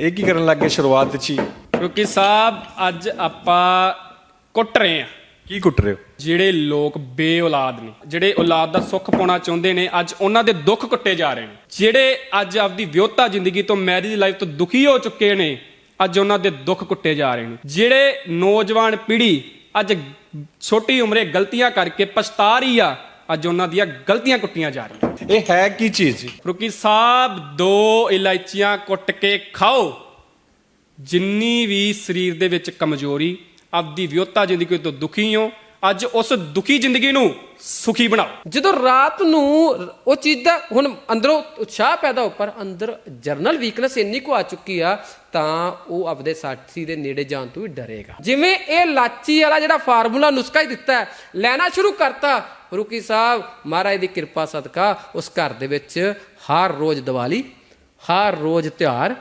ਇਹ ਕੀ ਕਰਨ ਲੱਗੇ ਸ਼ੁਰੂਆਤ 'ਚ ਹੀ? ਕਿਉਂਕਿ ਸਾਹਿਬ ਅੱਜ ਆਪਾਂ ਕੁੱਟ ਰਹੇ ਆ ਕੀ ਕੁੱਟ ਰਹੇ ਹੋ? ਜਿਹੜੇ ਲੋਕ ਬੇਔਲਾਦ ਨੇ ਜਿਹੜੇ ਔਲਾਦ ਦਾ ਸੁੱਖ ਪਾਉਣਾ ਚਾਹੁੰਦੇ ਨੇ ਅੱਜ ਉਹਨਾਂ ਦੇ ਦੁੱਖ ਕੁੱਟੇ ਜਾ ਰਹੇ ਨੇ। ਜਿਹੜੇ ਅੱਜ ਆਪਦੀ ਵਿਆਹਤਾ ਜ਼ਿੰਦਗੀ ਤੋਂ ਮੈਰਿਜ ਲਾਈਫ ਤੋਂ ਦੁਖੀ ਹੋ ਚੁੱਕੇ ਨੇ ਅੱਜ ਉਹਨਾਂ ਦੇ ਦੁੱਖ ਕੁੱਟੇ ਜਾ ਰਹੇ ਨੇ। ਜਿਹੜੇ ਨੌਜਵਾਨ ਪੀੜ੍ਹੀ ਅੱਜ ਛੋਟੀ ਉਮਰੇ ਗਲਤੀਆਂ ਕਰਕੇ ਪਛਤਾ ਰਹੀ ਆ ਅੱਜ ਉਹਨਾਂ ਦੀਆਂ ਗਲਤੀਆਂ ਕੁੱਟੀਆਂ ਜਾ ਰਹੀਆਂ। ਇਹ ਹੈ ਕੀ ਚੀਜ਼? ਜੀ ਰੁਕੀ ਸਾਹਿਬ ਦੋ ਇਲਾਇਚੀਆਂ ਕੁੱਟ ਕੇ ਖਾਓ। ਜਿੰਨੀ ਵੀ ਸਰੀਰ ਦੇ ਵਿੱਚ ਕਮਜ਼ੋਰੀ, ਆਪਦੀ ਵਿਉਤਾ ਜ਼ਿੰਦਗੀ ਤੋਂ ਦੁਖੀ ਹੋ ਅੱਜ ਉਸ ਦੁਖੀ ਜ਼ਿੰਦਗੀ ਨੂੰ ਸੁਖੀ ਬਣਾਓ। ਜਦੋਂ ਰਾਤ ਨੂੰ ਉਹ ਚੀਜ਼ ਦਾ ਹੁਣ ਅੰਦਰੋਂ ਉਤਸ਼ਾਹ ਪੈਦਾ ਹੋ ਪਰ ਅੰਦਰ ਜਰਨਲ ਵੀਕਨੈਸ ਇੰਨੀ ਕੁ ਆ ਚੁੱਕੀ ਆ ਤਾਂ ਉਹ ਆਪਦੇ ਸਾਥੀ ਦੇ ਨੇੜੇ ਜਾਣ ਤੋਂ ਵੀ ਡਰੇਗਾ। ਜਿਵੇਂ ਇਹ ਲਾਚੀ ਵਾਲਾ ਜਿਹੜਾ ਫਾਰਮੂਲਾ ਨੁਸਖਾ ਹੀ ਦਿੱਤਾ ਹੈ, ਲੈਣਾ ਸ਼ੁਰੂ ਕਰਤਾ ਰੁਕੀ ਸਾਹਿਬ ਮਹਾਰਾਜ ਦੀ ਕਿਰਪਾ ਸਦਕਾ ਉਸ ਘਰ ਦੇ ਵਿੱਚ ਹਰ ਰੋਜ਼ ਦੀਵਾਲੀ ਹਰ ਰੋਜ਼ ਤਿਉਹਾਰ